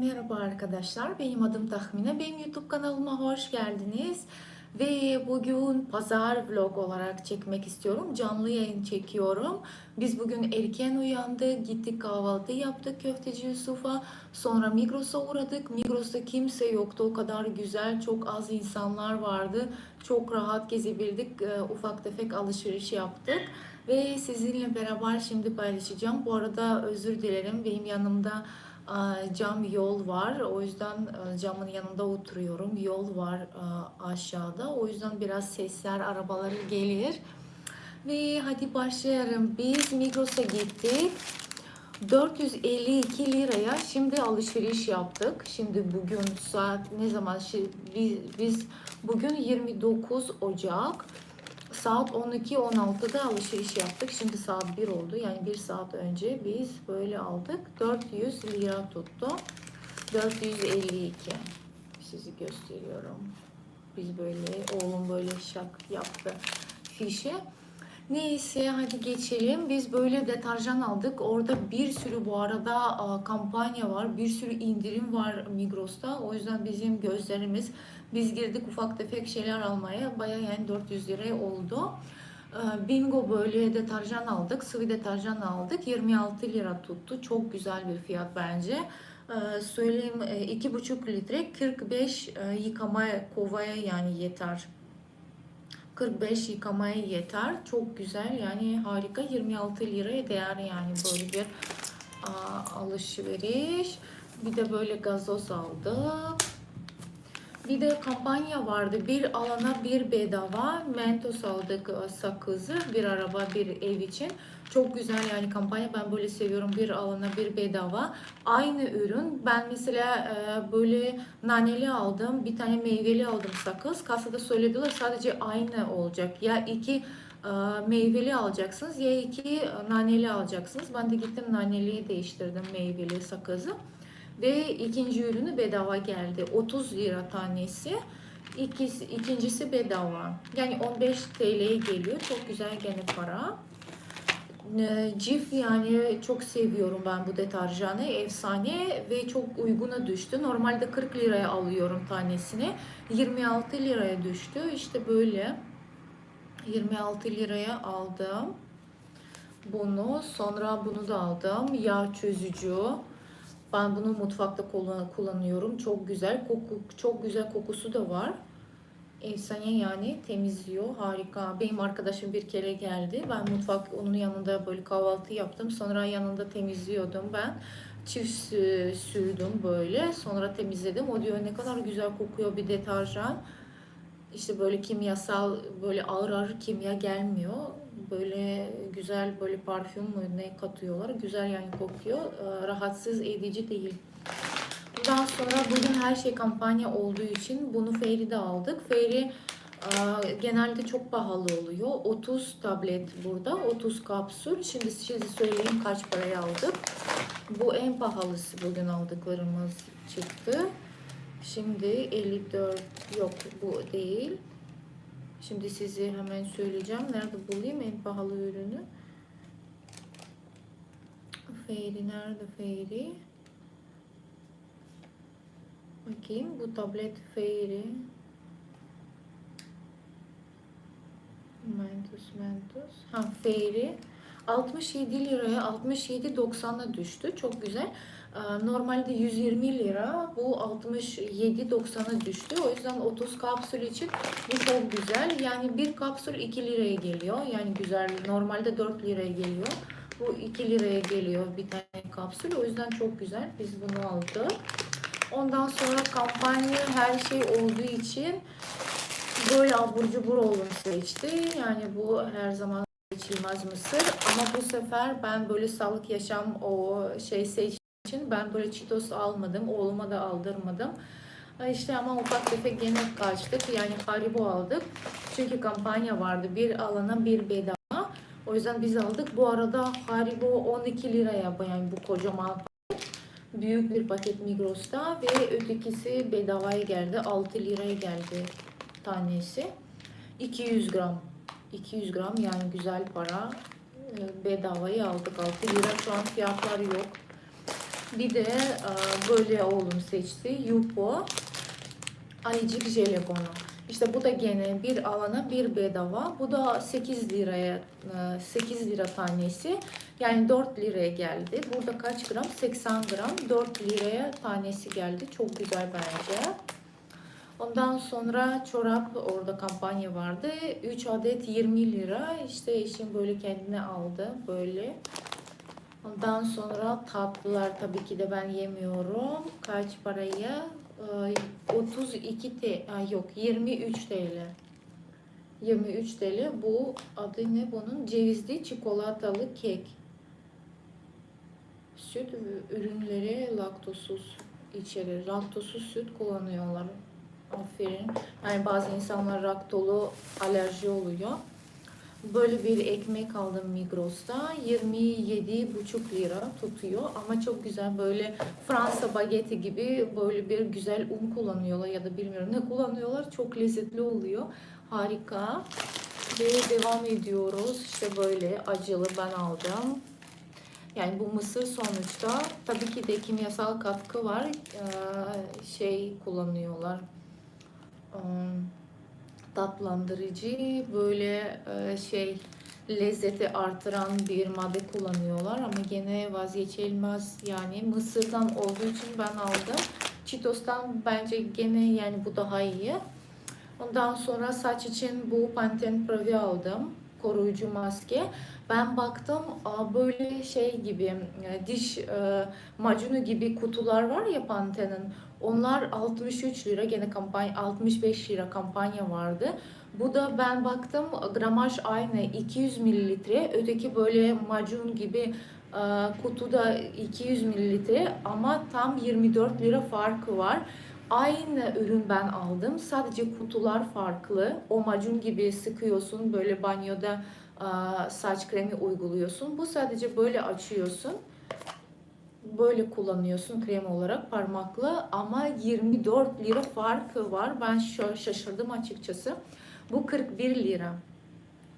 Merhaba arkadaşlar, benim adım Tahmine. Benim YouTube kanalıma hoş geldiniz. Ve bugün pazar vlog olarak çekmek istiyorum. Canlı yayın çekiyorum. Biz bugün erken uyandık, gittik kahvaltı yaptık köfteci Yusuf'a. Sonra Migros'a uğradık. Migros'ta kimse yoktu. O kadar güzel, çok az insanlar vardı. Çok rahat gezebildik. Ee, Ufak tefek alışveriş yaptık. Ve sizinle beraber şimdi paylaşacağım. Bu arada özür dilerim. Benim yanımda cam yol var. O yüzden e, camın yanında oturuyorum. Yol var e, aşağıda. O yüzden biraz sesler, arabaları gelir. Ve hadi başlayalım. Biz Migros'a gittik. 452 liraya şimdi alışveriş yaptık. Şimdi bugün saat ne zaman? Şi- Biz, biz bugün 29 Ocak. Saat 12-16'da alışveriş yaptık. Şimdi saat 1 oldu. Yani 1 saat önce biz böyle aldık. 400 lira tuttu. 452. Sizi gösteriyorum. Biz böyle, oğlum böyle şak yaptı fişe. Neyse hadi geçelim. Biz böyle deterjan aldık. Orada bir sürü bu arada kampanya var. Bir sürü indirim var Migros'ta. O yüzden bizim gözlerimiz biz girdik ufak tefek şeyler almaya. Baya yani 400 lira oldu. Ee, Bingo böyle deterjan aldık. Sıvı deterjan aldık. 26 lira tuttu. Çok güzel bir fiyat bence. Ee, Söyleyeyim e, 2,5 litre 45 e, yıkama kovaya yani yeter. 45 yıkamaya yeter. Çok güzel yani harika 26 liraya değer yani böyle bir aa, alışveriş. Bir de böyle gazoz aldık. Bir de kampanya vardı. Bir alana bir bedava. Mentos aldık e, sakızı. Bir araba bir ev için. Çok güzel yani kampanya. Ben böyle seviyorum. Bir alana bir bedava. Aynı ürün. Ben mesela e, böyle naneli aldım. Bir tane meyveli aldım sakız. Kasada söylediler sadece aynı olacak. Ya iki e, meyveli alacaksınız ya iki naneli alacaksınız. Ben de gittim naneliyi değiştirdim meyveli sakızı. Ve ikinci ürünü bedava geldi. 30 lira tanesi. İkisi, ikincisi bedava. Yani 15 TL'ye geliyor. Çok güzel gene para. Cif yani çok seviyorum ben bu deterjanı. Efsane ve çok uyguna düştü. Normalde 40 liraya alıyorum tanesini. 26 liraya düştü. İşte böyle. 26 liraya aldım. Bunu sonra bunu da aldım. Yağ çözücü. Ben bunu mutfakta kullan- kullanıyorum. Çok güzel. Koku, çok güzel kokusu da var. Efsane yani temizliyor. Harika. Benim arkadaşım bir kere geldi. Ben mutfak onun yanında böyle kahvaltı yaptım. Sonra yanında temizliyordum ben. Çift sü- sürdüm böyle. Sonra temizledim. O diyor ne kadar güzel kokuyor bir deterjan. İşte böyle kimyasal böyle ağır ağır kimya gelmiyor. Böyle güzel böyle parfüm mü ne katıyorlar. Güzel yani kokuyor. Ee, Rahatsız edici değil. Daha sonra bugün her şey kampanya olduğu için bunu Fairy'de aldık. Fairy e, genelde çok pahalı oluyor. 30 tablet burada, 30 kapsül. Şimdi size söyleyeyim kaç paraya aldık. Bu en pahalısı bugün aldıklarımız çıktı. Şimdi 54 yok bu değil. Şimdi size hemen söyleyeceğim. Nerede bulayım en pahalı ürünü? Fairy nerede Fairy? Bakayım bu tablet Fairy. Mentos Mentos. Ha Fairy. 67 liraya 67.90'a düştü. Çok güzel. Ee, Normalde 120 lira. Bu 67.90'a düştü. O yüzden 30 kapsül için bu çok güzel. Yani bir kapsül 2 liraya geliyor. Yani güzel. Normalde 4 liraya geliyor. Bu 2 liraya geliyor bir tane kapsül. O yüzden çok güzel. Biz bunu aldık. Ondan sonra kampanya her şey olduğu için böyle abur cubur olanı seçti. Yani bu her zaman seçilmez mısır. Ama bu sefer ben böyle sağlık yaşam o şey seçtiğim için ben böyle Cheetos almadım. Oğluma da aldırmadım. İşte ama ufak tefek yemek kaçtık. Yani Haribo aldık. Çünkü kampanya vardı. Bir alana bir bedava. O yüzden biz aldık. Bu arada Haribo 12 liraya yani bu kocaman paket. Büyük bir paket Migros'ta ve ötekisi bedavaya geldi. 6 liraya geldi tanesi. 200 gram. 200 gram yani güzel para. Ee, Bedavayı aldık. 6 lira şu an fiyatlar yok. Bir de e, böyle oğlum seçti. Yupo. Ayıcık jelibonu. İşte bu da gene bir alana bir bedava. Bu da 8 liraya e, 8 lira tanesi. Yani 4 liraya geldi. Burada kaç gram? 80 gram. 4 liraya tanesi geldi. Çok güzel bence. Ondan sonra çorap orada kampanya vardı. 3 adet 20 lira. İşte eşim böyle kendine aldı. Böyle. Ondan sonra tatlılar tabii ki de ben yemiyorum. Kaç paraya? Ee, 32 TL. Yok 23 TL. 23 TL. Bu adı ne bunun? Cevizli çikolatalı kek. Süt ürünleri laktozsuz içerir. Laktozsuz süt kullanıyorlar. Aferin. Yani bazı insanlar laktolu alerji oluyor. Böyle bir ekmek aldım Migros'ta. 27,5 lira tutuyor ama çok güzel böyle Fransa bageti gibi böyle bir güzel un kullanıyorlar ya da bilmiyorum ne kullanıyorlar. Çok lezzetli oluyor. Harika. Ve devam ediyoruz. İşte böyle acılı ben aldım. Yani bu mısır sonuçta tabii ki de kimyasal katkı var. Ee, şey kullanıyorlar. Um, tatlandırıcı böyle e, şey lezzeti artıran bir madde kullanıyorlar ama gene vazgeçilmez yani mısırdan olduğu için ben aldım. Cheetos'tan bence gene yani bu daha iyi. Ondan sonra saç için bu Pantene Pro aldım. Koruyucu maske. Ben baktım böyle şey gibi e, diş e, macunu gibi kutular var ya Pantene'in. Onlar 63 lira gene kampanya 65 lira kampanya vardı. Bu da ben baktım gramaj aynı 200 mililitre. Öteki böyle macun gibi e, kutuda 200 mililitre ama tam 24 lira farkı var. Aynı ürün ben aldım. Sadece kutular farklı. O macun gibi sıkıyorsun böyle banyoda saç kremi uyguluyorsun. Bu sadece böyle açıyorsun. Böyle kullanıyorsun krem olarak parmakla ama 24 lira farkı var. Ben şaşırdım açıkçası. Bu 41 lira.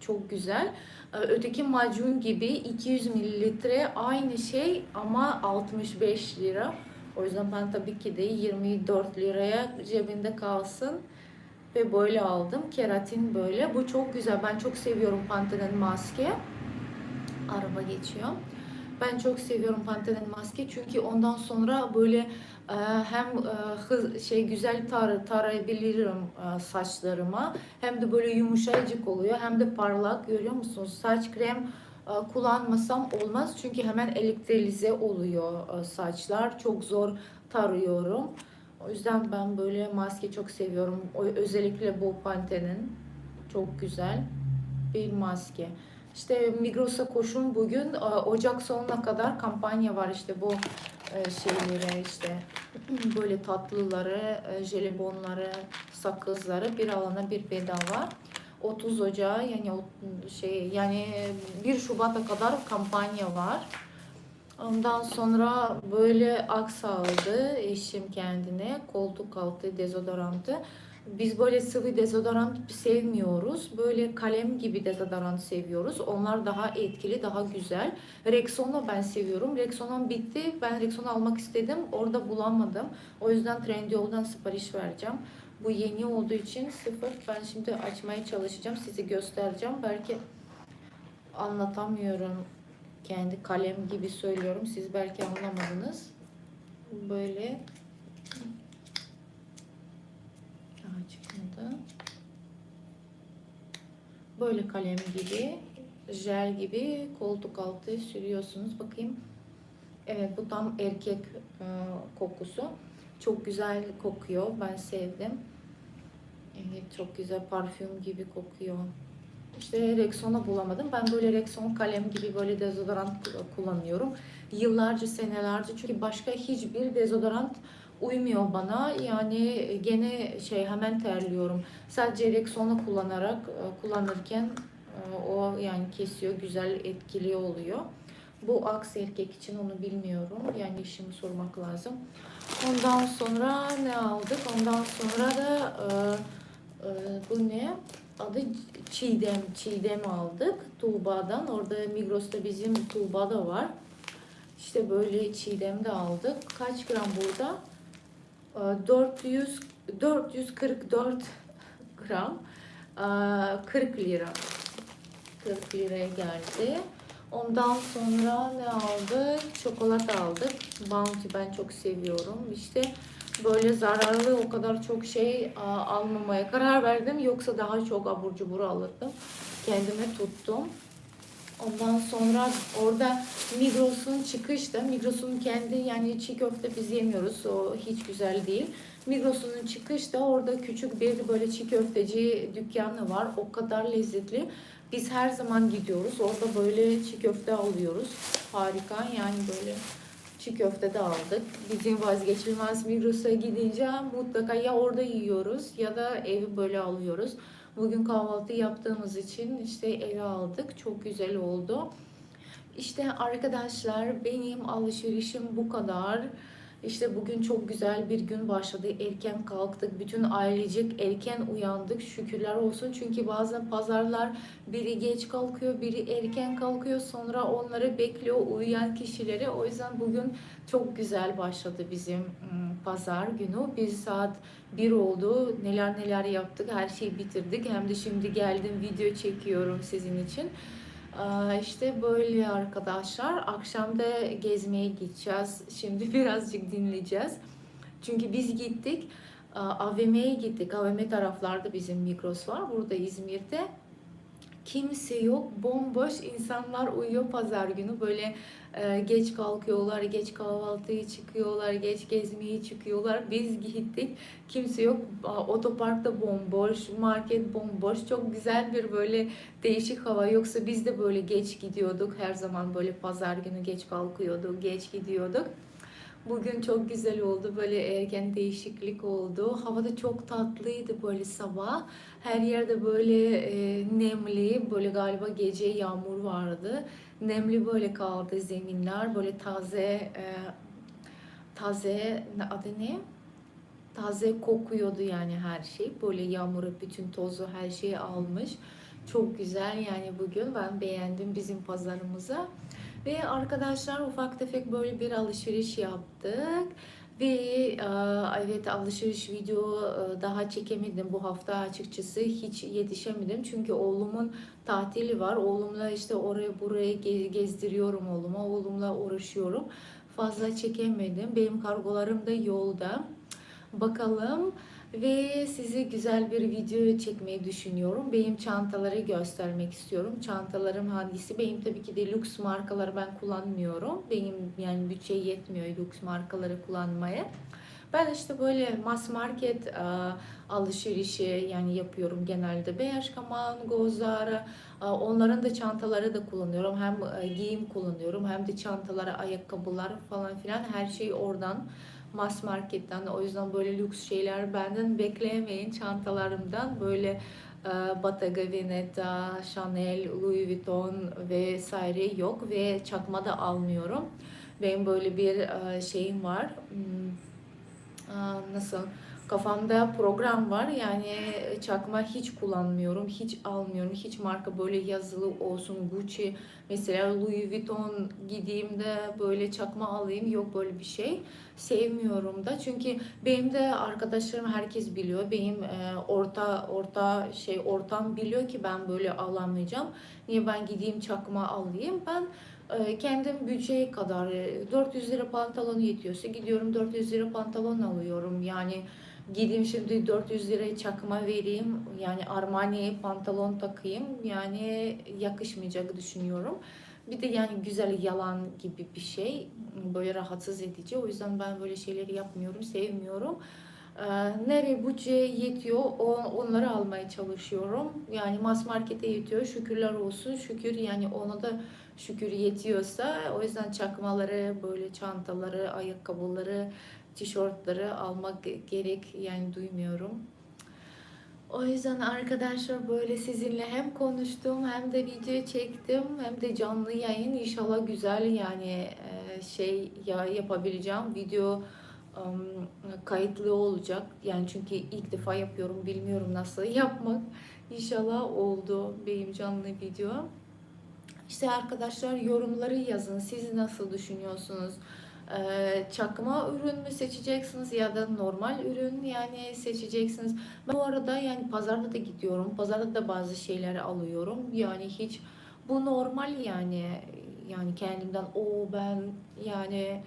Çok güzel. Öteki macun gibi 200 mililitre aynı şey ama 65 lira. O yüzden ben tabii ki de 24 liraya cebinde kalsın ve böyle aldım. Keratin böyle. Bu çok güzel. Ben çok seviyorum Pantene'nin maske. Araba geçiyor. Ben çok seviyorum Pantene'nin maske çünkü ondan sonra böyle e, hem e, hız, şey güzel tar tarayabilirim e, saçlarıma hem de böyle yumuşacık oluyor hem de parlak görüyor musunuz? Saç krem kullanmasam olmaz çünkü hemen elektrolize oluyor saçlar. Çok zor tarıyorum. O yüzden ben böyle maske çok seviyorum. Özellikle bu Pantene'in çok güzel bir maske. İşte Migros'a koşun bugün Ocak sonuna kadar kampanya var işte bu e, şeylere işte böyle tatlıları, e, jelibonları, sakızları bir alana bir bedava. 30 Ocağı yani şey yani 1 Şubat'a kadar kampanya var. Ondan sonra böyle aks aldı eşim kendine koltuk altı dezodorantı. Biz böyle sıvı dezodorant sevmiyoruz. Böyle kalem gibi dezodorant seviyoruz. Onlar daha etkili, daha güzel. Rexona ben seviyorum. Rexona bitti. Ben Rexona almak istedim. Orada bulamadım. O yüzden Trendyol'dan sipariş vereceğim. Bu yeni olduğu için sıfır. Ben şimdi açmaya çalışacağım. Size göstereceğim. Belki anlatamıyorum kendi kalem gibi söylüyorum. Siz belki anlamadınız. Böyle Daha çıkmadı. Böyle kalem gibi jel gibi koltuk altı sürüyorsunuz. Bakayım. Evet bu tam erkek e, kokusu. Çok güzel kokuyor. Ben sevdim. Evet çok güzel parfüm gibi kokuyor. İşte Rexona bulamadım. Ben böyle Rexon kalem gibi böyle dezodorant kullanıyorum. Yıllarca, senelerce çünkü başka hiçbir dezodorant uymuyor bana. Yani gene şey hemen terliyorum. Sadece Rexona kullanarak kullanırken e, o yani kesiyor, güzel etkili oluyor. Bu aks erkek için onu bilmiyorum. Yani işimi sormak lazım. Ondan sonra ne aldık? Ondan sonra da e, e, bu ne? adı Çiğdem. Çiğdem aldık Tuğba'dan. Orada Migros'ta bizim Tuğba da var. İşte böyle çiğdem de aldık. Kaç gram burada? Ee, 400 444 gram. Ee, 40 lira. 40 liraya geldi. Ondan sonra ne aldık? Çikolata aldık. Bounty ben çok seviyorum. İşte böyle zararlı o kadar çok şey aa, almamaya karar verdim. Yoksa daha çok abur cubur alırdım. Kendime tuttum. Ondan sonra orada Migros'un çıkışta, Migros'un kendi yani çiğ köfte biz yemiyoruz. O hiç güzel değil. Migros'un çıkışta orada küçük bir böyle çiğ köfteci dükkanı var. O kadar lezzetli. Biz her zaman gidiyoruz. Orada böyle çiğ köfte alıyoruz. Harika yani böyle çiğ köfte de aldık. Bizim vazgeçilmez Migros'a gidince mutlaka ya orada yiyoruz ya da evi böyle alıyoruz. Bugün kahvaltı yaptığımız için işte eve aldık. Çok güzel oldu. İşte arkadaşlar benim alışverişim bu kadar. İşte bugün çok güzel bir gün başladı. Erken kalktık. Bütün ailecek erken uyandık. Şükürler olsun. Çünkü bazen pazarlar biri geç kalkıyor, biri erken kalkıyor. Sonra onları bekliyor uyuyan kişileri. O yüzden bugün çok güzel başladı bizim ım, pazar günü. Biz saat 1 oldu. Neler neler yaptık. Her şeyi bitirdik. Hem de şimdi geldim video çekiyorum sizin için. İşte böyle arkadaşlar. Akşam da gezmeye gideceğiz. Şimdi birazcık dinleyeceğiz. Çünkü biz gittik. AVM'ye gittik. AVM taraflarda bizim Migros var. Burada İzmir'de. Kimse yok. Bomboş insanlar uyuyor pazar günü. Böyle e, geç kalkıyorlar, geç kahvaltıya çıkıyorlar, geç gezmeye çıkıyorlar. Biz gittik. Kimse yok. Aa, Otoparkta bomboş, market bomboş. Çok güzel bir böyle değişik hava. Yoksa biz de böyle geç gidiyorduk. Her zaman böyle pazar günü geç kalkıyorduk, geç gidiyorduk. Bugün çok güzel oldu. Böyle erken değişiklik oldu. Hava da çok tatlıydı böyle sabah. Her yerde böyle e, nemli. Böyle galiba gece yağmur vardı. Nemli böyle kaldı zeminler. Böyle taze e, taze adı ne? Taze kokuyordu yani her şey. Böyle yağmuru bütün tozu her şeyi almış. Çok güzel yani bugün ben beğendim bizim pazarımıza. Ve arkadaşlar ufak tefek böyle bir alışveriş yaptık. Ve e, evet alışveriş video e, daha çekemedim bu hafta açıkçası hiç yetişemedim. Çünkü oğlumun tatili var. Oğlumla işte oraya buraya ge- gezdiriyorum oğluma. Oğlumla uğraşıyorum. Fazla çekemedim. Benim kargolarım da yolda. Bakalım ve size güzel bir video çekmeyi düşünüyorum. Benim çantaları göstermek istiyorum. Çantalarım hangisi? Benim tabii ki de lüks markaları ben kullanmıyorum. Benim yani bütçe yetmiyor lüks markaları kullanmaya. Ben işte böyle mass market e, alışverişi yani yapıyorum genelde. Bershka, Mango, Zara e, onların da çantaları da kullanıyorum. Hem e, giyim kullanıyorum hem de çantaları, ayakkabılar falan filan her şey oradan mass marketten o yüzden böyle lüks şeyler benden bekleyemeyin çantalarımdan böyle e, Bottega Veneta, Chanel, Louis Vuitton vesaire yok ve çakma da almıyorum. Benim böyle bir e, şeyim var. Nasıl? Kafamda program var. Yani çakma hiç kullanmıyorum, hiç almıyorum, hiç marka böyle yazılı olsun. Gucci mesela Louis Vuitton gideyim de böyle çakma alayım yok böyle bir şey. Sevmiyorum da. Çünkü benim de arkadaşlarım herkes biliyor. Benim e, orta orta şey ortam biliyor ki ben böyle alamayacağım. Niye ben gideyim çakma alayım? Ben e, kendim bütçeye kadar e, 400 lira pantolon yetiyorsa gidiyorum 400 lira pantolon alıyorum yani gideyim şimdi 400 liraya çakma vereyim yani Armani pantolon takayım yani yakışmayacak düşünüyorum. Bir de yani güzel yalan gibi bir şey böyle rahatsız edici o yüzden ben böyle şeyleri yapmıyorum sevmiyorum. Ee, nereye bütçe yetiyor onları almaya çalışıyorum. Yani mass markete yetiyor şükürler olsun şükür yani ona da şükür yetiyorsa o yüzden çakmaları böyle çantaları ayakkabıları tişörtleri almak gerek yani duymuyorum. O yüzden arkadaşlar böyle sizinle hem konuştum hem de video çektim hem de canlı yayın. İnşallah güzel yani şey ya yapabileceğim video um, kayıtlı olacak. Yani çünkü ilk defa yapıyorum bilmiyorum nasıl yapmak. İnşallah oldu benim canlı video İşte arkadaşlar yorumları yazın. Siz nasıl düşünüyorsunuz? Ee, çakma ürün mü seçeceksiniz ya da normal ürün yani seçeceksiniz. Ben bu arada yani pazarda da gidiyorum. Pazarda da bazı şeyleri alıyorum. Yani hiç bu normal yani yani kendimden o ben yani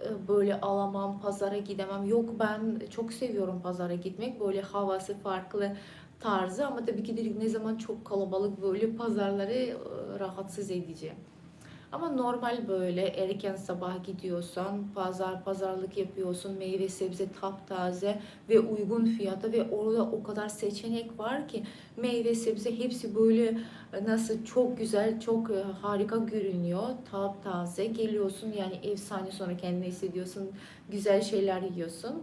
e, böyle alamam, pazara gidemem. Yok ben çok seviyorum pazara gitmek. Böyle havası farklı tarzı ama tabii ki de ne zaman çok kalabalık böyle pazarları e, rahatsız edici. Ama normal böyle erken sabah gidiyorsan, pazar pazarlık yapıyorsun, meyve sebze taptaze ve uygun fiyata ve orada o kadar seçenek var ki meyve sebze hepsi böyle e, nasıl çok güzel, çok e, harika görünüyor. Taptaze geliyorsun yani efsane sonra kendini hissediyorsun, güzel şeyler yiyorsun.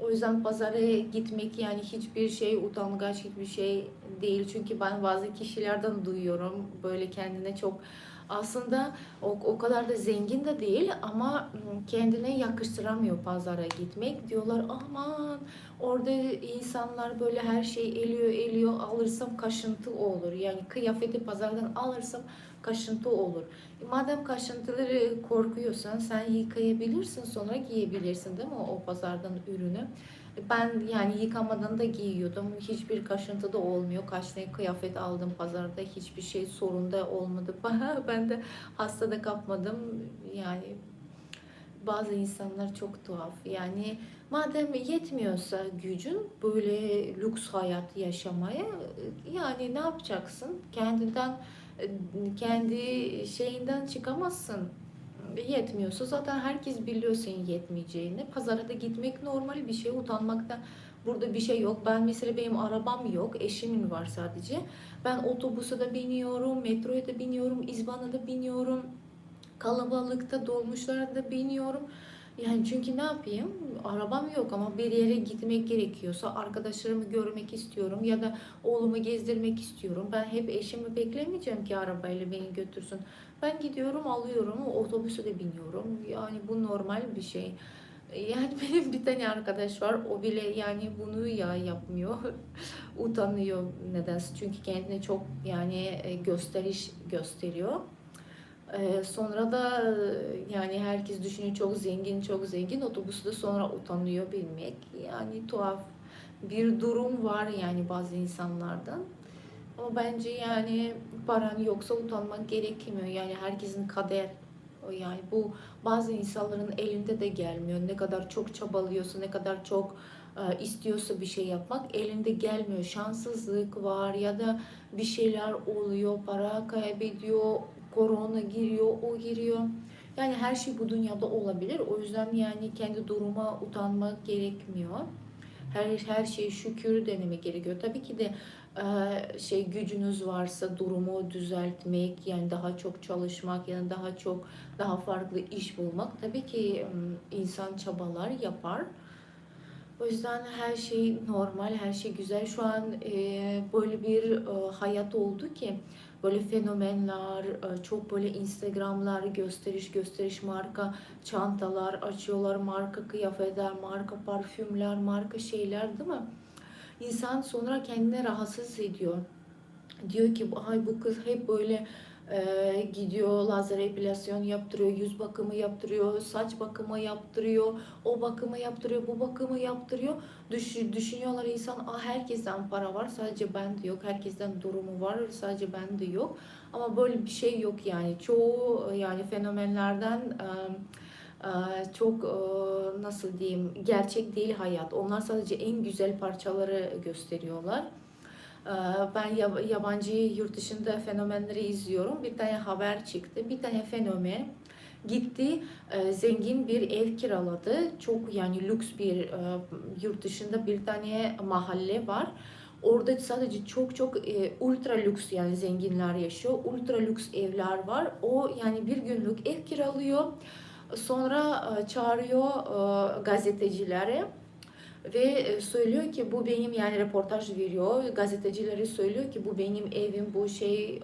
O yüzden pazara gitmek yani hiçbir şey utangaç hiçbir şey değil. Çünkü ben bazı kişilerden duyuyorum böyle kendine çok aslında o, o kadar da zengin de değil ama kendine yakıştıramıyor pazara gitmek. Diyorlar aman orada insanlar böyle her şey eliyor eliyor alırsam kaşıntı olur. Yani kıyafeti pazardan alırsam kaşıntı olur. E, madem kaşıntıları korkuyorsan sen yıkayabilirsin sonra giyebilirsin değil mi o pazardan ürünü. Ben yani yıkamadan da giyiyordum. Hiçbir kaşıntı da olmuyor. Kaç tane kıyafet aldım pazarda. Hiçbir şey sorun da olmadı. ben de hasta da kapmadım. Yani bazı insanlar çok tuhaf. Yani madem yetmiyorsa gücün böyle lüks hayat yaşamaya yani ne yapacaksın? Kendinden kendi şeyinden çıkamazsın yetmiyorsa zaten herkes biliyor senin yetmeyeceğini. Pazara da gitmek normal bir şey. Utanmakta burada bir şey yok. Ben mesela benim arabam yok. Eşimin var sadece. Ben otobüse de biniyorum, metroya da biniyorum, izbana da biniyorum. Kalabalıkta dolmuşlara da biniyorum. Yani çünkü ne yapayım? Arabam yok ama bir yere gitmek gerekiyorsa arkadaşlarımı görmek istiyorum ya da oğlumu gezdirmek istiyorum. Ben hep eşimi beklemeyeceğim ki arabayla beni götürsün. Ben gidiyorum alıyorum otobüse de biniyorum. Yani bu normal bir şey. Yani benim bir tane arkadaş var o bile yani bunu ya yapmıyor. Utanıyor nedense çünkü kendine çok yani e, gösteriş gösteriyor. Ee, sonra da yani herkes düşünüyor çok zengin çok zengin otobüste sonra utanıyor bilmek yani tuhaf bir durum var yani bazı insanlardan. Ama bence yani paran yoksa utanmak gerekmiyor. Yani herkesin kader o yani bu bazı insanların elinde de gelmiyor. Ne kadar çok çabalıyorsa, ne kadar çok e, istiyorsa bir şey yapmak elinde gelmiyor. Şanssızlık var ya da bir şeyler oluyor, para kaybediyor, korona giriyor, o giriyor. Yani her şey bu dünyada olabilir. O yüzden yani kendi duruma utanmak gerekmiyor. Her her şey şükür denemek gerekiyor. Tabii ki de e, şey gücünüz varsa durumu düzeltmek yani daha çok çalışmak yani daha çok daha farklı iş bulmak tabii ki insan çabalar yapar. O yüzden her şey normal, her şey güzel. Şu an e, böyle bir e, hayat oldu ki böyle fenomenler, e, çok böyle Instagramlar, gösteriş gösteriş marka çantalar açıyorlar, marka kıyafetler, marka parfümler, marka şeyler değil mi? İnsan sonra kendine rahatsız ediyor. Diyor ki ay bu kız hep böyle e, gidiyor lazer epilasyon yaptırıyor, yüz bakımı yaptırıyor, saç bakımı yaptırıyor, o bakımı yaptırıyor, bu bakımı yaptırıyor. Düş, düşünüyorlar insan, ah herkesten para var, sadece bende yok. Herkesten durumu var, sadece bende yok. Ama böyle bir şey yok yani. Çoğu yani fenomenlerden e, çok nasıl diyeyim gerçek değil hayat. Onlar sadece en güzel parçaları gösteriyorlar. Ee, ben yabancı yurt dışında fenomenleri izliyorum. Bir tane haber çıktı. Bir tane fenomen gitti e, zengin bir ev kiraladı. Çok yani lüks bir e, yurt dışında bir tane mahalle var. Orada sadece çok çok e, ultra lüks yani zenginler yaşıyor. Ultra lüks evler var. O yani bir günlük ev kiralıyor. Sonra çağırıyor gazetecilere ve e, söylüyor ki bu benim yani reportaj veriyor gazetecileri söylüyor ki bu benim evim bu şey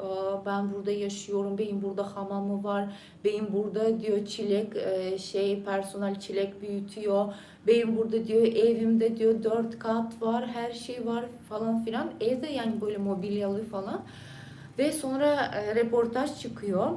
ben burada yaşıyorum benim burada hamamı var benim burada diyor çilek e, şey personel çilek büyütüyor benim burada diyor evimde diyor dört kat var her şey var falan filan evde yani böyle mobilyalı falan Ve sonra e, reportaj çıkıyor.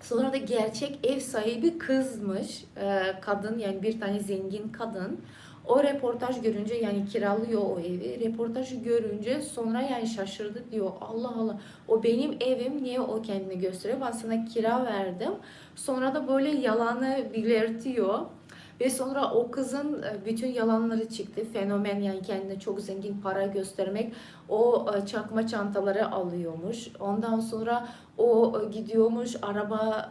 Sonra da gerçek ev sahibi kızmış. E, kadın yani bir tane zengin kadın. O reportaj görünce yani kiralıyor o evi. Reportajı görünce sonra yani şaşırdı diyor. Allah Allah o benim evim niye o kendini gösteriyor? Ben sana kira verdim. Sonra da böyle yalanı belirtiyor. Ve sonra o kızın e, bütün yalanları çıktı. Fenomen yani kendine çok zengin para göstermek. O e, çakma çantaları alıyormuş. Ondan sonra o e, gidiyormuş araba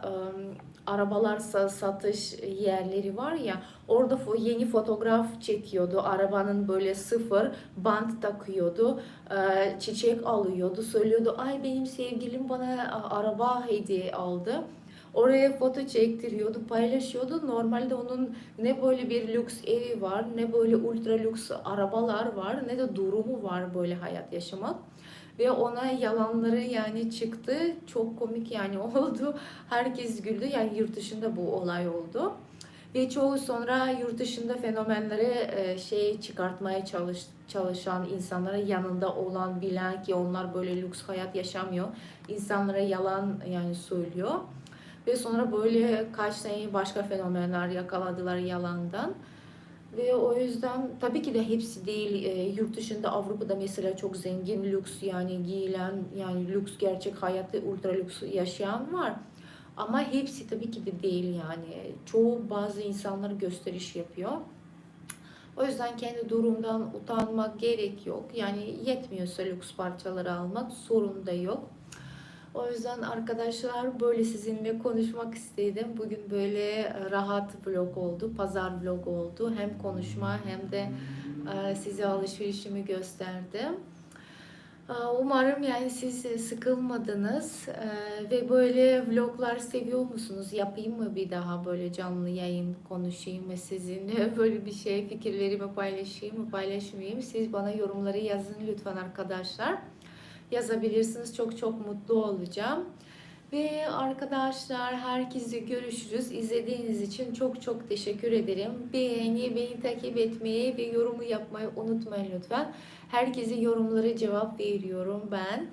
e, arabalar sa- satış yerleri var ya orada yeni fotoğraf çekiyordu. Arabanın böyle sıfır bant takıyordu. e, Çiçek alıyordu. Söylüyordu ay benim sevgilim bana araba hediye aldı. Oraya foto çektiriyordu, paylaşıyordu. Normalde onun ne böyle bir lüks evi var, ne böyle ultra lüks arabalar var, ne de durumu var böyle hayat yaşamak. Ve ona yalanları yani çıktı. Çok komik yani oldu. Herkes güldü. Yani yurt dışında bu olay oldu. Ve çoğu sonra yurt dışında fenomenleri e, şey çıkartmaya çalış, çalışan insanlara yanında olan bilen ki onlar böyle lüks hayat yaşamıyor. İnsanlara yalan yani söylüyor. Ve sonra böyle kaç tane başka fenomenler yakaladılar yalandan. Ve o yüzden tabii ki de hepsi değil. E, yurt dışında Avrupa'da mesela çok zengin lüks yani giyilen yani lüks gerçek hayatta ultra lüks yaşayan var. Ama hepsi tabii ki de değil yani. Çoğu bazı insanlar gösteriş yapıyor. O yüzden kendi durumdan utanmak gerek yok. Yani yetmiyorsa lüks parçaları almak sorun da yok. O yüzden arkadaşlar böyle sizinle konuşmak istedim. Bugün böyle e, rahat vlog oldu, pazar vlog oldu. Hem konuşma hem de e, size alışverişimi gösterdim. E, Umarım yani siz sıkılmadınız ve böyle vloglar seviyor musunuz? Yapayım mı bir daha böyle canlı yayın konuşayım mı sizinle? Böyle bir şey fikirlerimi paylaşayım mı paylaşmayayım? Siz bana yorumları yazın lütfen arkadaşlar yazabilirsiniz. Çok çok mutlu olacağım. Ve arkadaşlar herkese görüşürüz. İzlediğiniz için çok çok teşekkür ederim. Beğeni, beni takip etmeyi ve yorumu yapmayı unutmayın lütfen. Herkese yorumları cevap veriyorum ben.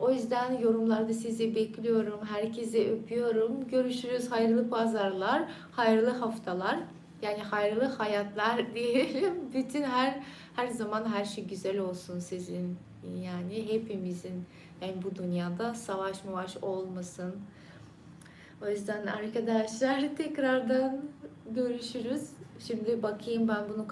O yüzden yorumlarda sizi bekliyorum. Herkese öpüyorum. Görüşürüz. Hayırlı pazarlar, hayırlı haftalar. Yani hayırlı hayatlar diyelim. Bütün her her zaman her şey güzel olsun sizin. Yani hepimizin yani bu dünyada savaş mavaş olmasın. O yüzden arkadaşlar tekrardan görüşürüz. Şimdi bakayım ben bunu